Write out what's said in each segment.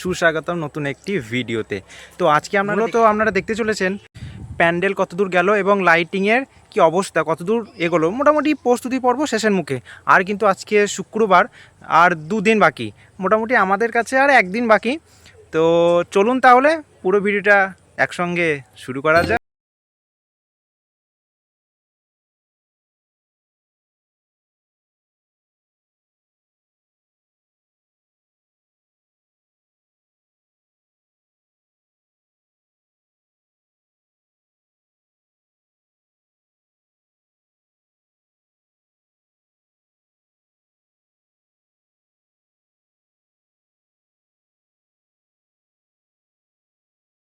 সুস্বাগতম নতুন একটি ভিডিওতে। তো আজকে আমরা তো আপনারা দেখতে চলেছেন প্যান্ডেল কতদূর গেল এবং লাইটিংয়ের কি অবস্থা কতদূর এগোলো মোটামুটি প্রস্তুতি পর্ব শেষের মুখে। আর কিন্তু আজকে শুক্রবার আর দুদিন বাকি। মোটামুটি আমাদের কাছে আর একদিন বাকি। তো চলুন তাহলে পুরো ভিডিওটা একসঙ্গে শুরু করা যাক।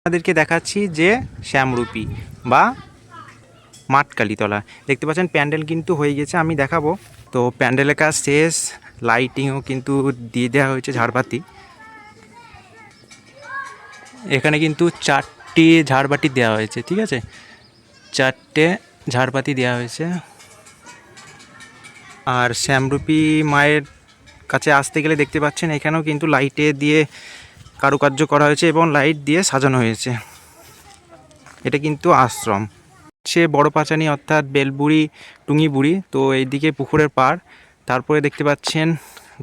আপনাদেরকে দেখাচ্ছি যে শ্যামরূপী বা মাঠকালীতলা। দেখতে পাচ্ছেন, প্যান্ডেল কিন্তু হয়ে গেছে, আমি দেখাবো। তো প্যান্ডেলের কাজ শেষ, লাইটিংও কিন্তু দিয়ে দেওয়া হয়েছে ঝাড়বাতি। এখানে কিন্তু চারটি ঝাড়বাতি দেওয়া হয়েছে, ঠিক আছে? চারটে ঝাড়বাতি দেওয়া হয়েছে। আর শ্যামরূপী মায়ের কাছে আসতে গেলে দেখতে পাচ্ছেন, এখানেও কিন্তু লাইটে দিয়ে কারুকার্য করা হয়েছে এবং লাইট দিয়ে সাজানো হয়েছে। এটা কিন্তু আশ্রম। সে বড় পাচানি অর্থাৎ বেলবুড়ি, টুঙ্গিবুড়ি, তো এইদিকে পুকুরের পাড়। তারপরে দেখতে পাচ্ছেন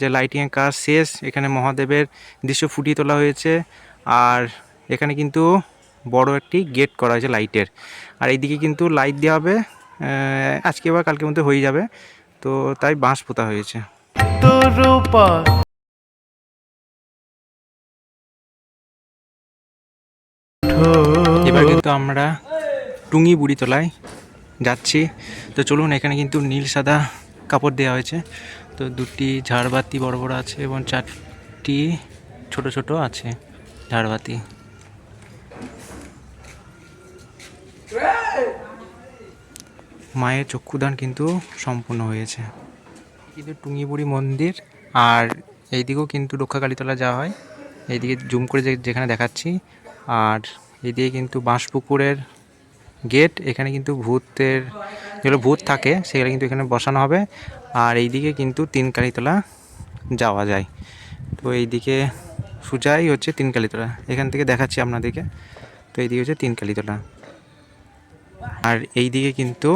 যে লাইটিংয়ের কাজ শেষ। এখানে মহাদেবের দৃশ্য ফুটিয়ে তোলা হয়েছে। আর এখানে কিন্তু বড় একটি গেট করা হয়েছে লাইটের আর এইদিকে কিন্তু লাইট দেওয়া হবে। আজকে বা কালকের মধ্যে হয়ে যাবে। তো তাই বাঁশ পোতা হয়েছে। কিন্তু আমরা টুঙ্গি বুড়ি তোলায় যাচ্ছি। তো চলুন, এখানে কিন্তু নীল সাদা কাপড় দেওয়া হয়েছে। তো দুটি ঝাড়বাতি বড় বড় আছে এবং চারটি ছোট ছোট আছে ঝাড়বাতি। মায়ের চক্ষুদান কিন্তু সম্পূর্ণ হয়েছে। কিন্তু টুঙ্গিবুড়ি মন্দির, আর এইদিকেও কিন্তু রক্ষাকালীতলা যাওয়া হয়। এইদিকে জুম করে যেখানে দেখাচ্ছি। আর এদিকে কিন্তু বাঁশপুকুরের গেট, এখানে কিন্তু ভূতের যেগুলো ভূত থাকে সেগুলো কিন্তু এখানে বসানো হবে। আর এইদিকে কিন্তু তিন কালীতলা যাওয়া যায়। তো এইদিকে সোজাই হচ্ছে তিন কালীতলা এখান থেকে দেখাচ্ছি আপনাদেরকে। তো এইদিকে হচ্ছে তিন কালীতলা আর এইদিকে কিন্তু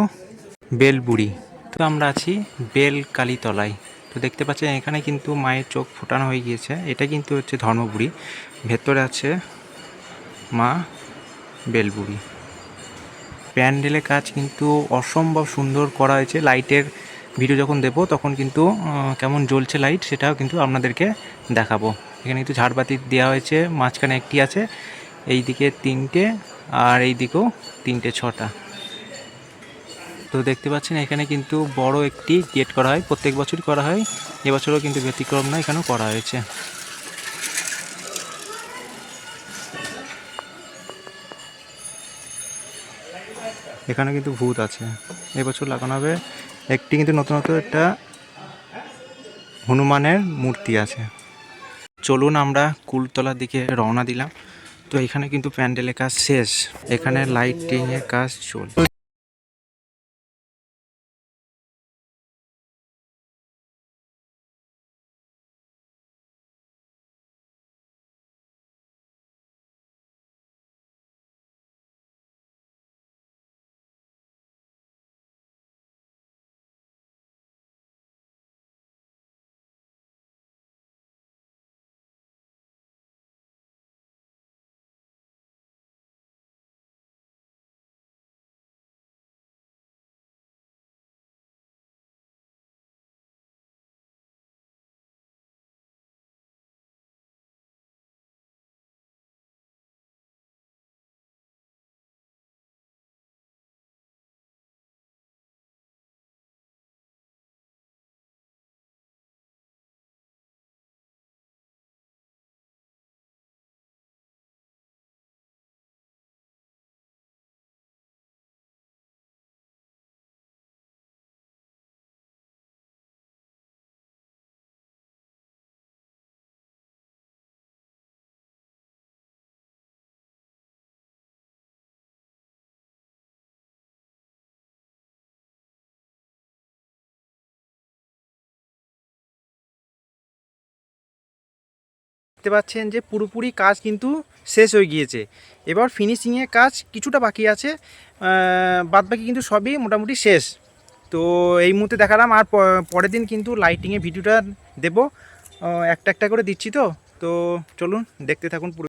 বেলবুড়ি। তো আমরা আছি বেলকালীতলায়। তো দেখতে পাচ্ছেন, এখানে কিন্তু মায়ের চোখ ফোটানো হয়ে গিয়েছে। এটা কিন্তু হচ্ছে ধর্মবুড়ি ভেতরে আছে মা বেলবুড়ি। প্যান্ডেলের কাজ কিন্তু অসম্ভব সুন্দর করা হয়েছে। লাইটের ভিডিও যখন দেবো, তখন কিন্তু কেমন জ্বলছে লাইট সেটাও কিন্তু আপনাদেরকে দেখাবো। এখানে কিন্তু ঝাড়বাতি দেওয়া হয়েছে, মাঝখানে একটি আছে এই দিকে তিনটে আর এই দিকেও তিনটে, ছটা। তো দেখতে পাচ্ছেন, এখানে কিন্তু বড় একটি গেট করা হয়, প্রত্যেক বছরই করা হয়, এবছরও কিন্তু ব্যতিক্রম না এখানেও করা হয়েছে। এখানে কিন্তু ভূত আছে। এবছর লাগানো হবে। একটি কিন্তু নতুনত্ব, একটা হনুমানের মূর্তি আছে। চলুন আমরা কুলতলার দিকে রওনা দিলাম। তো এখানে কিন্তু প্যান্ডেলের কাজ শেষ। এখানে লাইটিংয়ের কাজ চল দেখতে পাচ্ছেন যে পুরোপুরি কাজ কিন্তু শেষ হয়ে গিয়েছে। এবার ফিনিশিংয়ের কাজ কিছুটা বাকি আছে বাদ বাকি কিন্তু সবই মোটামুটি শেষ। তো এই মুহূর্তে দেখালাম, আর পরের দিন কিন্তু লাইটিংয়ে ভিডিওটা দেবো। একটা একটা করে দিচ্ছি তো। তো চলুন, দেখতে থাকুন পুরো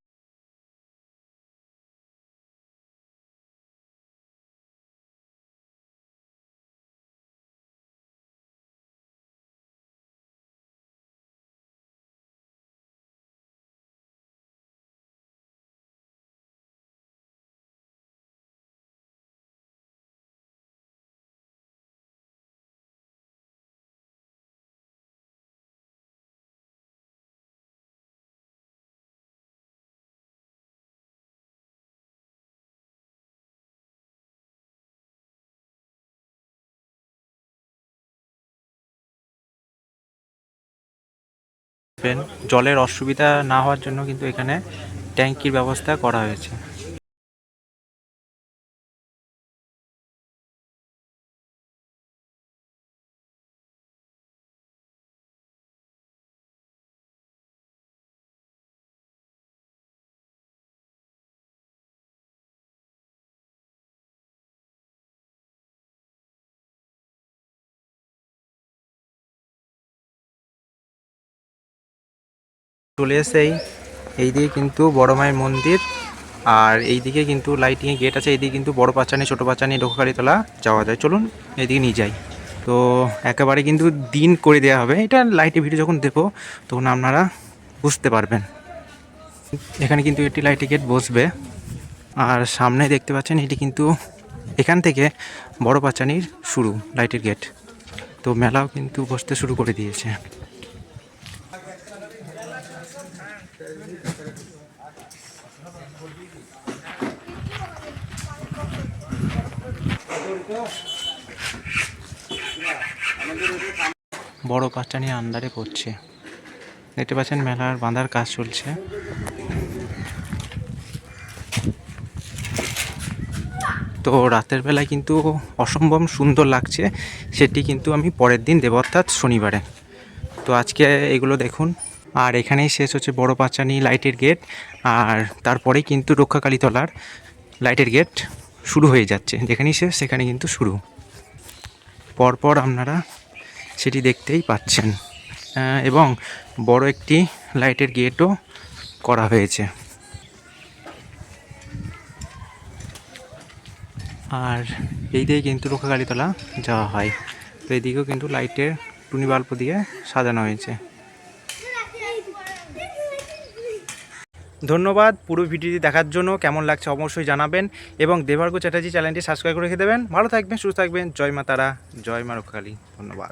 জলের অসুবিধা না হওয়ার জন্য কিন্তু এখানে ট্যাঙ্কির ব্যবস্থা করা হয়েছে। চলে এসে এই। এইদিকে কিন্তু বড় মায়ের মন্দির। আর এইদিকে কিন্তু লাইটিংয়ে গেট আছে। এইদিকে কিন্তু বড় পাচানি, ছোট পাচানি ডোকারিতলা যাওয়া যায়। চলুন এইদিকে নিয়ে যাই। তো একেবারে কিন্তু দিন করে দেওয়া হবে। এটা লাইটে ভিডিও যখন দেবো, তখন আপনারা বুঝতে পারবেন। এখানে কিন্তু একটি লাইটে গেট বসবে। আর সামনে দেখতে পাচ্ছেন, এটি কিন্তু এখান থেকে বড় পাচানির শুরু লাইটের গেট তো মেলাও কিন্তু বসতে শুরু করে দিয়েছে। বড় পাচানি আন্ডারে পড়ছে। দেখতে পাচ্ছেন মেলার বাঁধার কাজ চলছে। তো রাতের বেলায় কিন্তু অসম্ভব সুন্দর লাগছে। সেটি কিন্তু আমি পরের দিন দেব, অর্থাৎ শনিবারে। তো আজকে এগুলো দেখুন। আর এখানেই শেষ হচ্ছে বড় পাঁচানি লাইটের গেট। আর তারপরেই কিন্তু রক্ষাকালীতলার লাইটের গেট শুরু হয়ে যাচ্ছে। যেখানেই শেষ সেখানে কিন্তু শুরু। পরপর আপনারা সেটি দেখতেই পাচ্ছেন। এবং বড় একটি লাইটের গেটও করা হয়েছে। আর এই দিয়ে কিন্তু রক্ষাকালীতলা যাওয়া হয়। তো এদিকেও কিন্তু লাইটের টুনি বাল্ব দিয়ে সাজানো হয়েছে। ধন্যবাদ পুরো ভিডিওটি দেখার জন্য। কেমন লাগছে অবশ্যই জানাবেন এবং দেবার্গ চ্যাটার্জি চ্যানেলটি সাবস্ক্রাইব করে রেখে দেবেন। ভালো থাকবেন, সুস্থ থাকবেন। জয় মা তারা, জয় মা রক্ষাকালী ধন্যবাদ।